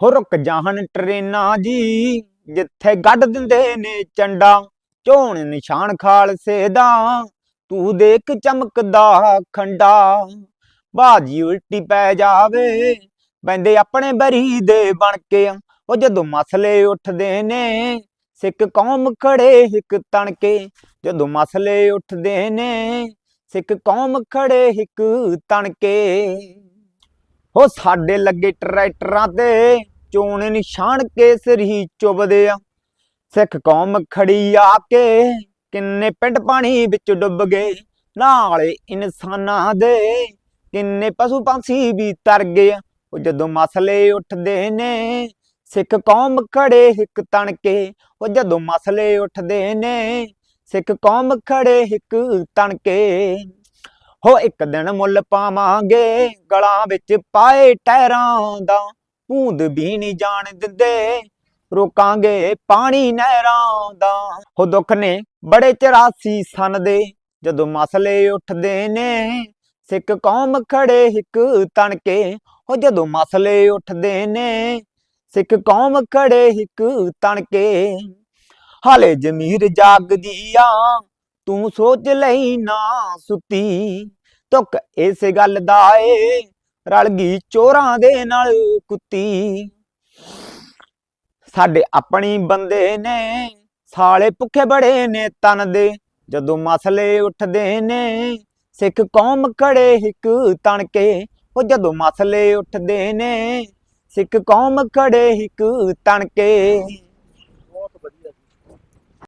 ਹੋ ਰੁਕ ਜਾਹਨ ਟਰੇਨਾਂ ਜੀ, ਜਿੱਥੇ ਗੱਡ ਦਿੰਦੇ ਨੇ ਚੰਡਾ, ਝੋਣ ਨਿਸ਼ਾਨ ਖਾਲਸੇ ਦਾ, ਤੂੰ ਦੇਖ ਚਮਕਦਾ ਖੰਡਾ, ਬਾਜੀ ਉਲਟੀ ਪੈ ਜਾਵੇ ਬੰਦੇ ਆਪਣੇ ਬਰੀ ਦੇ ਬਣ ਕੇ, ਉਹ ਜਦੋਂ ਮਸਲੇ ਉੱਠਦੇ ਨੇ, ਸਿੱਖ ਕੌਮ ਖੜੇ ਇੱਕ ਤਣ ਕੇ ਜਦੋਂ ਮਸਲੇ ਉੱਠਦੇ ਨੇ, ਸਿੱਖ ਕੌਮ ਖੜੇ ਇੱਕ ਤਣ ਕੇ ਹੋ ਸਾਡੇ ਲੱਗੇ ਟਰੈਕਟਰਾਂ ਤੇ ਚੋਣ ਨਿਸ਼ਾਨ ਕੇਸਰੀ ਚੁਬਦੇ ਆ। ਸਿੱਖ ਕੌਮ ਖੜੀ ਆ ਕੇ ਕਿੰਨੇ ਪਿੰਡ ਪਾਣੀ ਵਿੱਚ ਡੁੱਬ ਗਏ, ਨਾਲੇ ਇਨਸਾਨਾਂ ਦੇ ਕਿੰਨੇ ਪਸ਼ੂ ਪੰਛੀ ਵੀ ਤਰ ਗਏ ਉਹ ਜਦੋਂ ਮਸਲੇ ਉੱਠਦੇ ਨੇ, ਸਿੱਖ ਕੌਮ ਖੜੇ ਇੱਕ ਤਣ ਕੇ ਉਹ ਜਦੋਂ ਮਸਲੇ ਉੱਠਦੇ ਨੇ, ਸਿੱਖ ਕੌਮ ਖੜੇ ਇੱਕ ਤਣ ਕੇ ਹੋ ਇੱਕ ਦਿਨ ਮੁੱਲ ਪਾਵਾਂਗੇ, ਗਲਾਂ ਵਿੱਚ ਪਾਏ ਟਹਿਰਾਂ ਦਾ। ਪੂੰਦ ਵੀ ਨਹੀਂ ਜਾਣ ਦਿੰਦੇ, ਰੋਕਾਂਗੇ ਪਾਣੀ ਨਹਿਰਾਂ ਦਾ। ਹੋ ਦੁੱਖ ਨੇ ਬੜੇ 84 ਸਨ ਦੇ, ਜਦੋਂ ਮਸਲੇ ਉੱਠਦੇ ਨੇ, ਸਿੱਖ ਕੌਮ ਖੜੇ ਇੱਕ ਤਣ ਕੇ ਹੋ ਜਦੋਂ ਮਸਲੇ ਉੱਠਦੇ ਨੇ, ਸਿੱਖ ਕੌਮ ਖੜੇ ਇੱਕ ਤਣ ਕੇ ਹਾਲੇ ਜ਼ਮੀਰ ਜਾਗਦੀ ਆ ਤੂੰ ਸੋਚ ਲਈ ਨਾ ਸੁੱਤੀ। ਤੁਕ ਇਸ ਗੱਲ ਦਾ ਏ, ਰਲ ਗਈ ਚੋਰਾਂ ਦੇ ਨਾਲ ਕੁੱਤੀ। ਸਾਡੇ ਆਪਣੀ ਬੰਦੇ ਨੇ, ਸਾਲੇ ਭੁੱਖੇ ਬੜੇ ਨੇ ਤਨ ਦੇ। ਜਦੋਂ ਮਸਲੇ ਉੱਠਦੇ ਨੇ, ਸਿੱਖ ਕੌਮ ਖੜੇ ਇੱਕ ਤਣ ਕੇ ਉਹ ਜਦੋਂ ਮਸਲੇ ਉੱਠਦੇ ਨੇ, ਸਿੱਖ ਕੌਮ ਖੜੇ ਇੱਕ ਤਣ ਕੇ